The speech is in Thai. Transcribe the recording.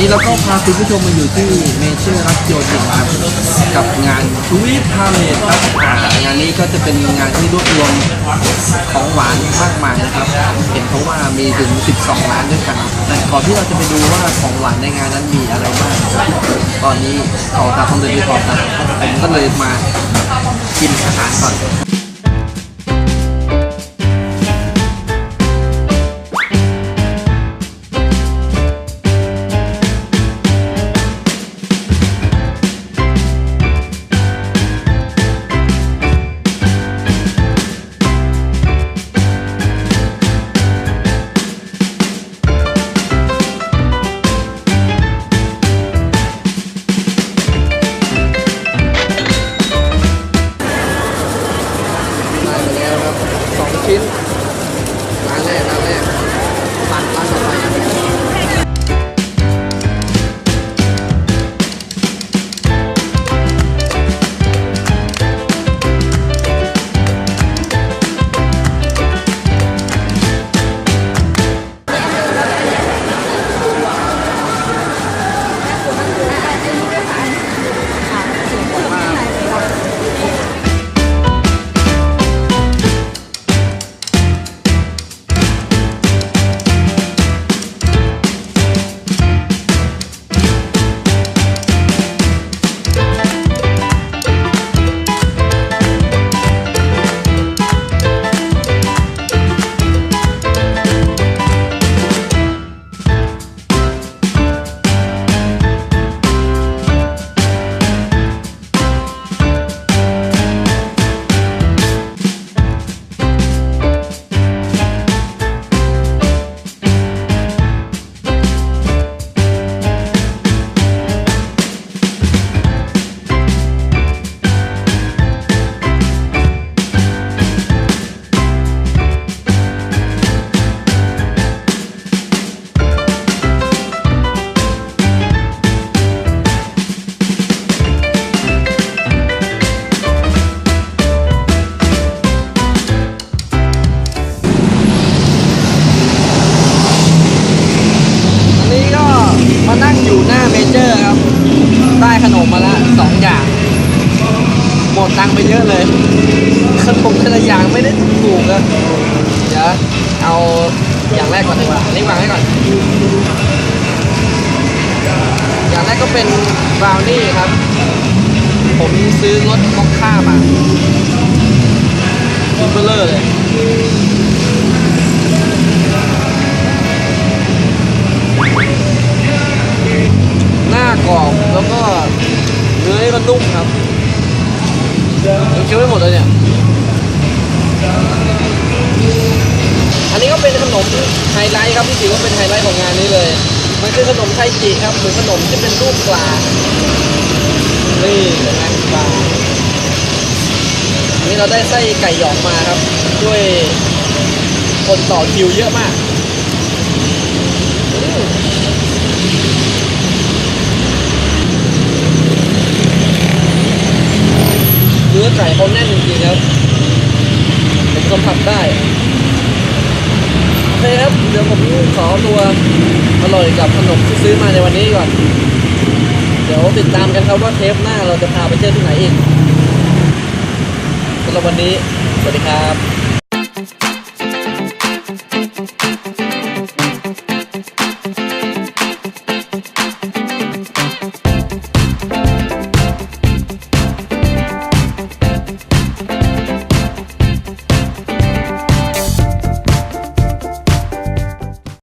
นี้เราก็พาคุณผู้ชมมาอยู่ที่เมเจอร์รัชโยธินครับกับงานทวีตพาเลทครับอ่างานนี้ก็จะเป็นงานที่รวบรวมของหวานมากมายนะครับ เห็นเขาว่ามีถึง 12 ร้านด้วยกันแต่ก่อนที่เราจะไปดูว่าของหวานในงานนั้นมีอะไรบ้างตอนนี้ขอตามคำเดินไปก่อนนะผมก็เลยมากินอาหารก่อน ได้ขนมมาละสองอย่าง หมดตังไปเยอะเลย ขนมแต่ละอย่างไม่ได้ถูกอะเดี๋ยวเอาอย่างแรกก่อนดีกว่าอันนี้วางไว้ก่อน อย่างแรกก็เป็นบราวนี่ครับ ผมซื้อรถมอคค่ามาชิ้นเบลเลอร์เลย มันนุ่มครับยังเคี้ยวไม่หมดเลยเนี่ย อันนี้ก็เป็นขนมไฮไลท์ครับที่ถือว่าเป็นไฮไลท์ของงานนี้เลย มันคือขนมไทจิครับหรือขนมที่เป็นรูปปลา นี่นไหมปลาอันนี้เราได้ไส้ไก่หยองมาครับ ด้วยคนต่อคิวเยอะมากอืม เนื้อไก่เขาแน่นจริงๆครับผมสัมผัสได้โอเคครับเดี๋ยวผมขอตัวอร่อยกับขนมที่ซื้อมาในวันนี้ก่อน เดี๋ยวติดตามกันครับว่าเทปหน้าเราจะพาไปเที่ยวที่ไหนอีกสำหรับวันนี้ สวัสดีครับ